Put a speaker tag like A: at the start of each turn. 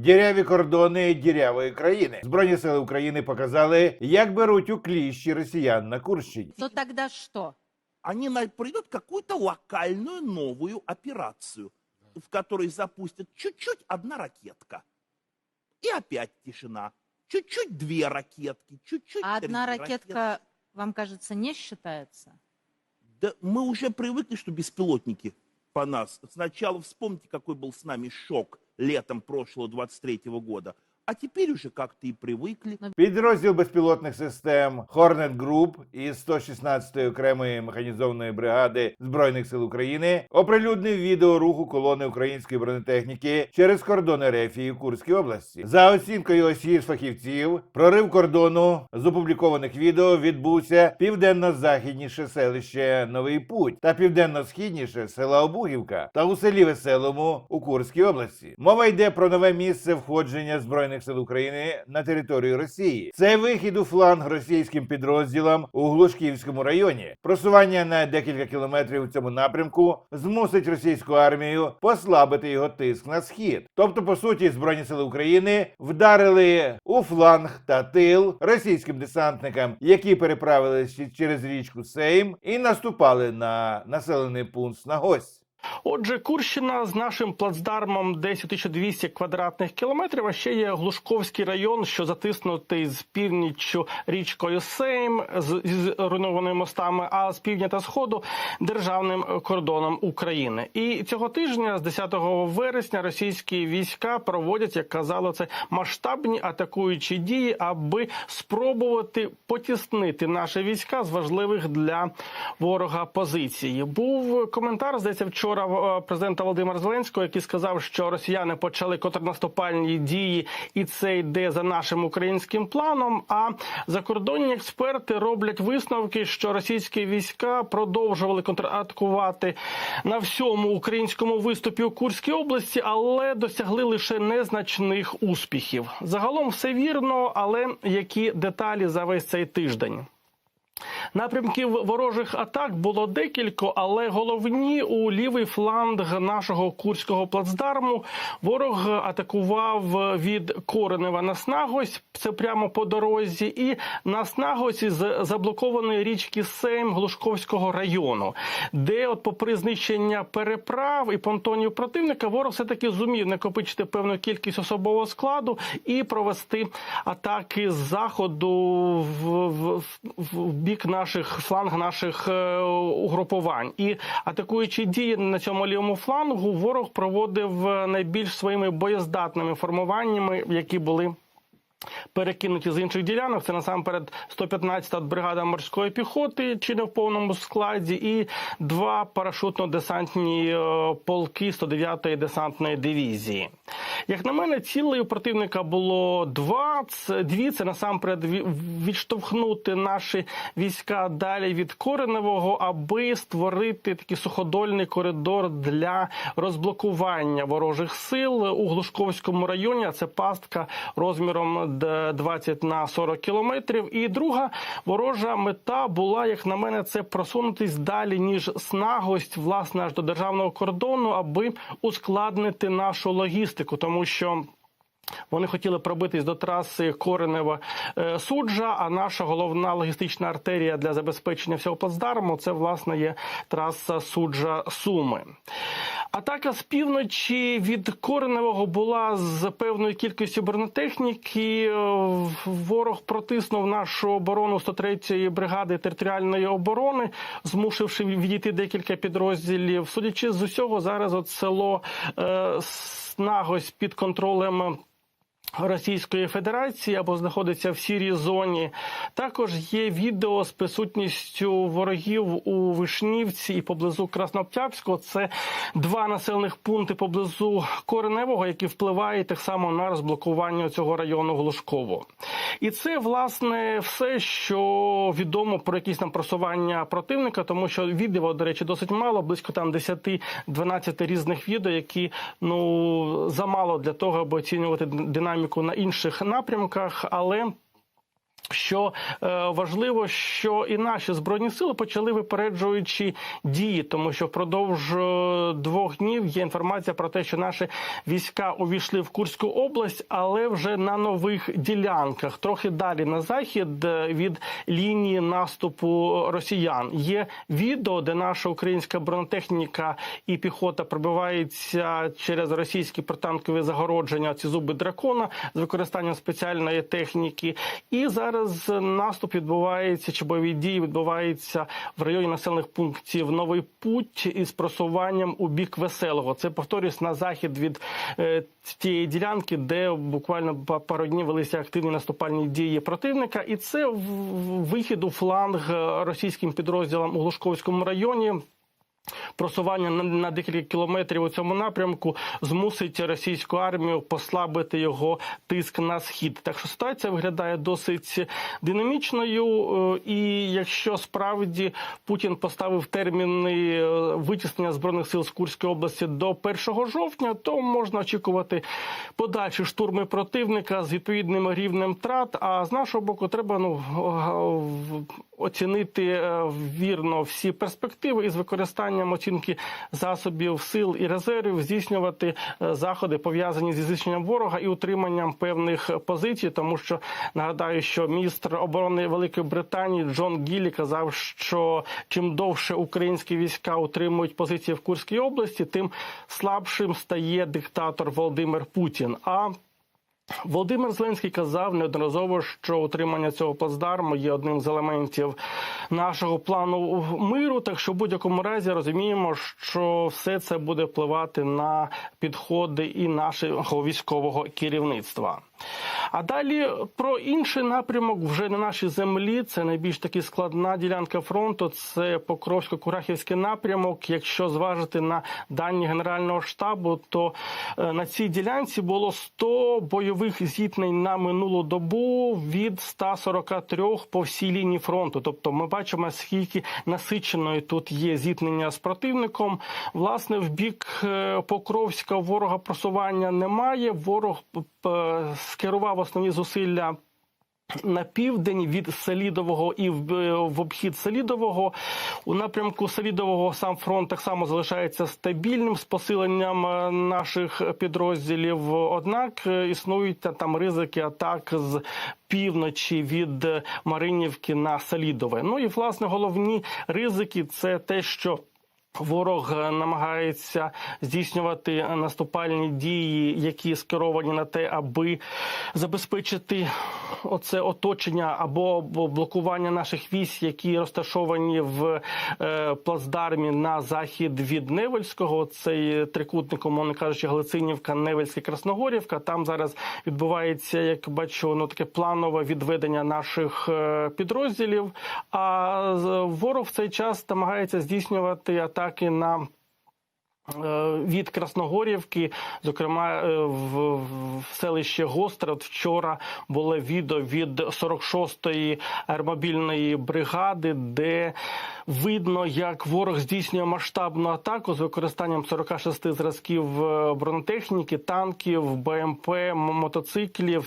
A: Діряві кордони дірявої країни. Збройні сили України показали, як беруть у кліщі росіян на Курщині.
B: То тогда что?
C: они на- проведут какую-то локальную новую операцию, в которой запустят чуть-чуть одна ракетка. И опять тишина. Чуть-чуть две ракетки, чуть-чуть
B: А
C: три
B: одна
C: ракетки.
B: ракетка, вам кажется, не считается?
C: Да мы уже привыкли, что беспилотники по нас. Сначала вспомните, какой был с нами шок Летом прошлого 23 года. А теперь уже как-то и привыкли.
A: Підрозділ безпілотних систем Hornet Group із 116-ї окремої механізованої бригади збройних сил України оприлюднив відео руху колони української бронетехніки через кордон Ерефії в Курській області. За оцінкою осі фахівців, прорив кордону з опублікованих відео відбувся південно-західніше селище Новий Путь та південно-східніше села Обугівка та у селі Веселому у Курській області. Мова йде про нове місце входження збройних сил України на територію Росії. Це вихід у фланг російським підрозділам у Глушківському районі. Просування на декілька кілометрів у цьому напрямку змусить російську армію послабити його тиск на схід. Тобто, по суті, збройні сили України вдарили у фланг та тил російським десантникам, які переправились через річку Сейм і наступали на населений пункт Нагось.
D: Отже, Курщина з нашим плацдармом десь у 1200 квадратних кілометрів. А ще є Глушковський район, що затиснутий з північчю річкою Сейм з, з руйнованими мостами, а з півдня та сходу державним кордоном України. І цього тижня, з 10 вересня, російські війська проводять, як казало, це масштабні атакуючі дії, аби спробувати потіснити наші війська з важливих для ворога позиції. Був коментар, здається, вчора е, президента Володимира Зеленського, який сказав, що росіяни почали контрнаступальні дії, і це йде за нашим українським планом. А закордонні експерти роблять висновки, що російські війська продовжували контратакувати на всьому українському виступі у Курській області, але досягли лише незначних успіхів. Загалом все вірно, але які деталі за весь цей тиждень? Напрямків ворожих атак було декілька, але головні у лівий фланг нашого курського плацдарму ворог атакував від Коренева на Снагось, це прямо по дорозі, і на Снагосі з заблокованої річки Сейм Глушковського району, де, от, попри знищення переправ і понтонів противника, ворог все таки зумів накопичити певну кількість особового складу і провести атаки з заходу в, в, в бік наших фланг наших е, угрупувань. І атакуючи дії на цьому лівому флангу, ворог проводив е, найбільш своїми боєздатними формуваннями, які були. Перекинуті з інших ділянок, це насамперед 115-та бригада морської піхоти, чи не в повному складі, і два парашутно-десантні е, полки 109-ї десантної дивізії. Як на мене, цілей у противника було два. Дві це насамперед ві- відштовхнути наші війська далі від Кореневого, аби створити такий суходольний коридор для розблокування ворожих сил у Глушковському районі. А це пастка розміром 20 на 40 кілометрів. І друга ворожа мета була, як на мене, це просунутись далі ніж снагость, власне, аж до державного кордону, аби ускладнити нашу логістику, тому що. Вони хотіли пробитись до траси Коренева е, суджа. А наша головна логістична артерія для забезпечення всього плацдарму це власне є траса суджа Суми. Атака з півночі від Кореневого була з певною кількістю бронетехніки. Е, Ворог протиснув нашу оборону 103-ї бригади територіальної оборони, змусивши відійти декілька підрозділів. Судячи з усього, зараз от село е, Снагось під контролем. Російської Федерації або знаходиться в сірій зоні. Також є відео з присутністю ворогів у Вишнівці і поблизу Краснооктябрського. Це два населених пункти поблизу Кореневого, які впливають так само на розблокування цього району Глушково. І це власне все, що відомо про якісь там просування противника, тому що відео, до речі, досить мало, близько там 10-12 різних відео, які ну замало для того, аби оцінювати динаміку на інших напрямках, але. Що е, важливо, що і наші збройні сили почали випереджуючі дії, тому що впродовж е, двох днів є інформація про те, що наші війська увійшли в Курську область, але вже на нових ділянках, трохи далі на захід е, від лінії наступу росіян. Є відео, де наша українська бронетехніка і піхота пробивається через російські протанкові загородження, ці зуби дракона з використанням спеціальної техніки. І зараз наступ відбувається чи бойові дії відбуваються в районі населених пунктів Новий Путь із просуванням у бік веселого. Це повторюсь на захід від е, тієї ділянки, де буквально па- пару днів велися активні наступальні дії противника, і це вихід у фланг е, російським підрозділам у Глушковському районі. Просування на, декілька кілометрів у цьому напрямку змусить російську армію послабити його тиск на схід. Так що ситуація виглядає досить динамічною. е, І якщо справді Путін поставив терміни е, витіснення збройних сил з Курської області до 1 жовтня, то можна очікувати подальші штурми противника з відповідним рівнем втрат. А з нашого боку, треба ну оцінити е, вірно всі перспективи і з використанням оцінки засобів сил і резервів здійснювати е, заходи пов'язані зі знищенням ворога і утриманням певних позицій, тому що нагадаю, що міністр оборони Великої Британії Джон Гіллі казав, що чим довше українські війська утримують позиції в Курській області, тим слабшим стає диктатор Володимир Путін. А Володимир Зеленський казав неодноразово, що утримання цього плацдарму є одним з елементів нашого плану миру. Так що в будь-якому разі розуміємо, що все це буде впливати на підходи і нашого військового керівництва. А далі про інший напрямок вже на нашій землі. Це найбільш таки складна ділянка фронту. Це Покровсько-Курахівський напрямок. Якщо зважити на дані Генерального штабу, то е, на цій ділянці було 100 бойових зіткнень на минулу добу від 143 по всій лінії фронту. Тобто, ми бачимо, скільки насиченої тут є зіткнення з противником. Власне, в бік е, Покровська ворога просування немає. Ворог е, скерував основні зусилля. На південь від Селідового і в, в обхід Селідового у напрямку Селідового сам фронт так само залишається стабільним з посиленням е, наших підрозділів. Однак е, існують там ризики атак з півночі від е, Маринівки на Селідове. Ну і власне головні ризики це те, що Ворог намагається здійснювати наступальні дії, які скеровані на те, аби забезпечити оце оточення або блокування наших військ, які розташовані в е, плацдармі на захід від Невельського. Цей трикутник, умовно кажучи, Глицинівка, Невельська, Красногорівка. Там зараз відбувається, як бачу, ну таке планове відведення наших е, підрозділів. А ворог в цей час намагається здійснювати атаки на. е, Від Красногорівки, зокрема е, в, селище Гостре, от вчора було відео від 46-ї аеромобільної бригади, де видно, як ворог здійснює масштабну атаку з використанням 46 зразків е, бронетехніки, танків, БМП, мотоциклів.